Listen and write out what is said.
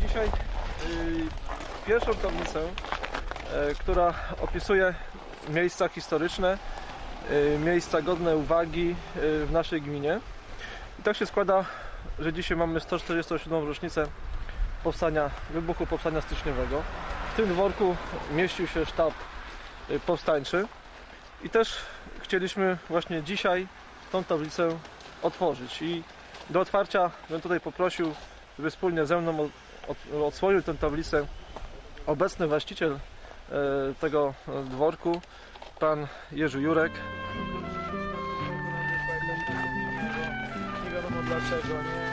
dzisiaj y, pierwszą tablicę, e, która opisuje miejsca historyczne, y, miejsca godne uwagi y, w naszej gminie. I tak się składa, że dzisiaj mamy 147. rocznicę powstania, wybuchu powstania styczniowego. W tym dworku mieścił się sztab y, powstańczy i też chcieliśmy właśnie dzisiaj tą tablicę otworzyć i do otwarcia bym tutaj poprosił, żeby wspólnie ze mną od- od- odsłonił tę tablicę obecny właściciel e, tego e, dworku, pan Jerzy Jurek. Nie wiadomo dlaczego, nie?